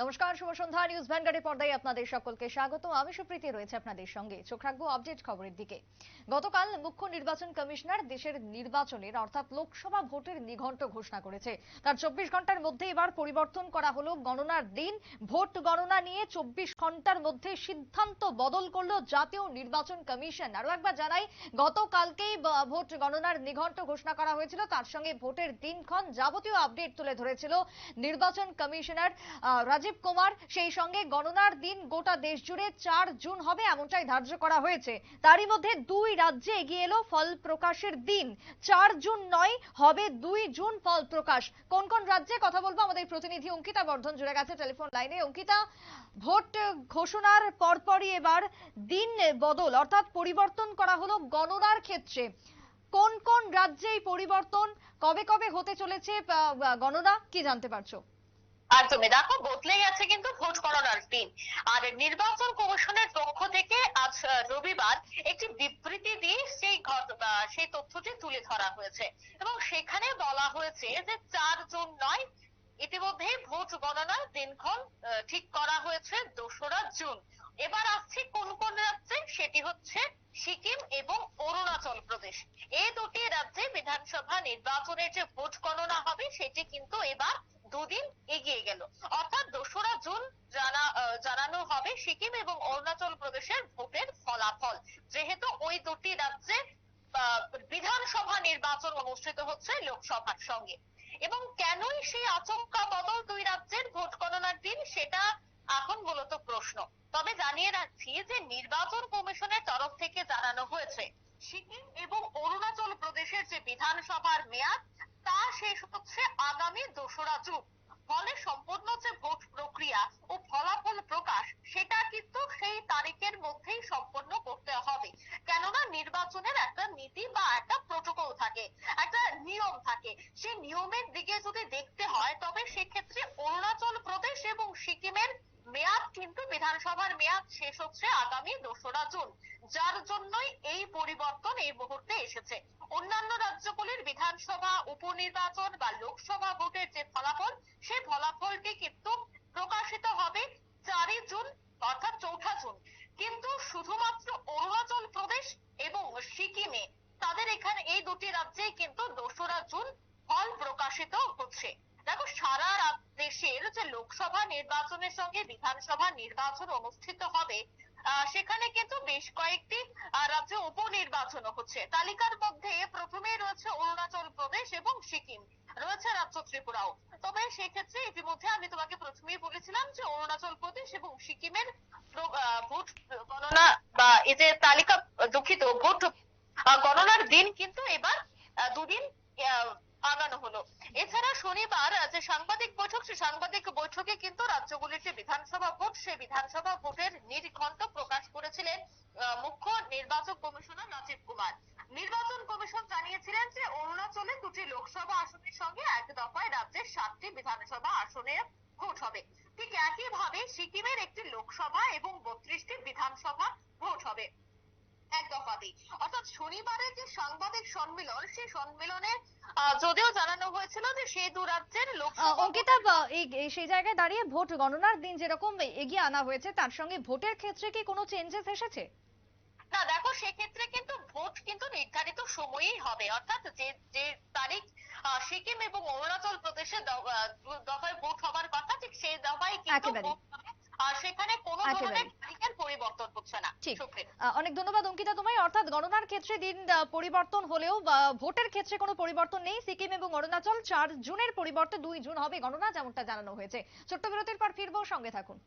নমস্কার, শুভ সন্ধ্যা। নিউজ ভ্যানগার্ডের পর্দায় আপনাদের সকলকে স্বাগত। আমি সুপ্রীতি, রয়েছে আপনাদের সঙ্গে। চোখ রাখব আপডেট খবরের দিকে। গতকাল মুখ্য নির্বাচন কমিশনার দেশের নির্বাচনের, অর্থাৎ লোকসভা ভোটের নিঘণ্ট ঘোষণা করেছে। তার চব্বিশ ঘণ্টার মধ্যে এবার পরিবর্তন করা হলো গণনার দিন। ভোট গণনা নিয়ে চব্বিশ ঘণ্টার মধ্যে সিদ্ধান্ত বদল করল জাতীয় নির্বাচন কমিশন। আরও একবার জানাই, গতকালকেই ভোট গণনার নিঘণ্ট ঘোষণা করা হয়েছিল। তার সঙ্গে ভোটের দিনক্ষণ যাবতীয় আপডেট তুলে ধরেছিল নির্বাচন কমিশনার রাজীব কুমার, সেই সঙ্গে গণনার দিন গোটা দেশ জুড়ে চার জুন হবে এমনটাই ধার্য করা হয়েছে। তারই মধ্যে দুই রাজ্যে এগিয়ে এলো ফল প্রকাশের দিন। চার জুন নয়, হবে দুই জুন ফল প্রকাশ। কোন কোন রাজ্যে কথা বলব? আমাদের প্রতিনিধি অঙ্কিতা বর্ধন জুড়ে গেছে টেলিফোন লাইনে। অঙ্কিতা, ভোট ঘোষণার পরপরই এবার দিন বদল, অর্থাৎ পরিবর্তন করা হলো গণনার ক্ষেত্রে। কোন কোন রাজ্যে এই পরিবর্তন, কবে কবে হতে চলেছে গণনা, কি জানতে পারছ? একদমই দেখো, বদলে গেছে কিন্তু ভোট গণনার দিন। আর নির্বাচন কমিশনের পক্ষ থেকে আজ রবিবার একটি বিবৃতি দিয়ে সেই সেই তথ্যটি তুলে ধরা হয়েছে। এবং সেখানে বলা হয়েছে যে চার জুন নয়, ইতিমধ্যে ভোট গণনার দিনক্ষণ ঠিক করা হয়েছে দোসরা জুন। এবার আসছে কোন কোন রাজ্যে? সেটি হচ্ছে সিকিম এবং অরুণাচল প্রদেশ। এই দুটি রাজ্যে বিধানসভা নির্বাচনের যে ভোট গণনা হবে, সেটি কিন্তু এবার দুদিন এগিয়ে গেল অর্থাৎ দোসরা জুন জানা আহ, জানানো হবে সিকিম এবং অরুণাচল প্রদেশের ভোটের ফলাফল। যেহেতু ওই দুটি রাজ্যে বিধানসভা নির্বাচন অনুষ্ঠিত হচ্ছে লোকসভার সঙ্গে। এবং কেনই সেই আচমকা বদল দুই রাজ্যের ভোট গণনার দিন, সেটা এখন মূলত প্রশ্ন। তবে জানিয়ে রাখছি যে নির্বাচন কমিশনের তরফ থেকে জানানো হয়েছে, সিকিম এবং অরুণাচল প্রদেশের যে বিধানসভার মেয়াদ, তা শেষ হচ্ছে আগামী দোসরা জুন। ফলে সম্পূর্ণ যে ভোট প্রক্রিয়া ও ফলাফল প্রকাশ সেটা কিন্তু সেই তারিখের মধ্যেই সম্পন্ন করতে হবে কেননা নির্বাচনের একটা নীতি বা একটা প্রোটোকল থাকে একটা নিয়ম থাকে সেই নিয়মের দিকে যদি দেখতে হয়, তবে সেক্ষেত্রে অরুণাচল প্রদেশ এবং সিকিমের মেয়াদ কিন্তু বিধানসভার মেয়াদ শেষ হচ্ছে আগামী দোসরা জুন, যার জন্যই এই পরিবর্তন এই মুহূর্তে এসেছে। অন্যান্য রাজ্যগুলির বিধানসভা, উপনির্বাচন বা লোকসভা ভোটের যে ফলাফল সেই ফলাফলটি কিন্তু প্রকাশিত হবে চারই জুন, অর্থাৎ চৌঠা জুন। কিন্তু শুধুমাত্র অরুণাচল প্রদেশ এবং সিকিমে, তাদের এখানে এই দুটি রাজ্যেই কিন্তু দোসরা জুন ফল প্রকাশিত হচ্ছে। দেখো, সারা দেশের যে লোকসভা নির্বাচনের সঙ্গে বিধানসভা নির্বাচন অনুষ্ঠিত হবে সেখানে কিন্তু বেশ কয়েকটি রাজ্যে উপনির্বাচন হচ্ছে। তালিকার মধ্যে প্রথমেই রয়েছে অরুণাচল প্রদেশ এবং সিকিম, রয়েছে রাজ্য ত্রিপুরাও। তবে সেক্ষেত্রে ইতিমধ্যে আমি তোমাকে প্রথমেই বলেছিলাম যে অরুণাচল প্রদেশ এবং সিকিমের ভোট গণনা বা এই যে তালিকা দুঃখিত, ভোট গণনার দিন কিন্তু এবার দুদিন আগানো হলো। এছাড়া শনিবার যে সাংবাদিক বৈঠক সেই সাংবাদিক বৈঠকে কিন্তু রাজ্যগুলির যে বিধানসভা ভোট সেই বিধানসভা ভোটের নির্ঘণ্ট প্রকাশ করেছিলেন মুখ্য নির্বাচন কমিশনার রাজীব কুমার। নির্বাচন কমিশন জানিয়েছিলেন যে অরুণাচলে দুটি লোকসভা আসনের সঙ্গে এক দফায় রাজ্যের সাতটি বিধানসভা আসনে ভোট হবে। ঠিক একইভাবে সিকিমের একটি লোকসভা এবং বত্রিশটি বিধানসভা ভোট হবে। এক দফাতেই অর্থাৎ শনিবারে যে সাংবাদিক সম্মেলন সেই সম্মেলনে যদিও জানানো হয়েছিল যে সেই দু রাজ্যের লোকসভা অঙ্কিতা সেই জায়গায় দাঁড়িয়ে ভোট গণনার দিন যেরকম এগিয়ে আনা হয়েছে তার সঙ্গে ভোটের ক্ষেত্রে কি কোনো চেঞ্জেস এসেছে? না দেখো সেক্ষেত্রে কিন্তু ভোট কিন্তু নির্ধারিত সময়েই হবে। অর্থাৎ যে যে তারিখ সিকিম এবং অরুণাচল প্রদেশে দফায় ভোট হবার কথা ঠিক সেই দফায় কিন্তু ভোট হবে। আর সেখানে কোনো ধরনের পরিবর্তন হচ্ছে না। ঠিক। অনেক ধন্যবাদ অঙ্কিতা তোমায়। অর্থাৎ গণনার ক্ষেত্রে দিন পরিবর্তন হলেও ভোটের ক্ষেত্রে কোনো পরিবর্তন নেই। সিকিম এবং অরুণাচল চার জুনের পরিবর্তে দুই জুন হবে গণনা যেমনটা জানানো হয়েছে। ছোট্ট বিরতির পর ফিরবো সঙ্গে থাকুন।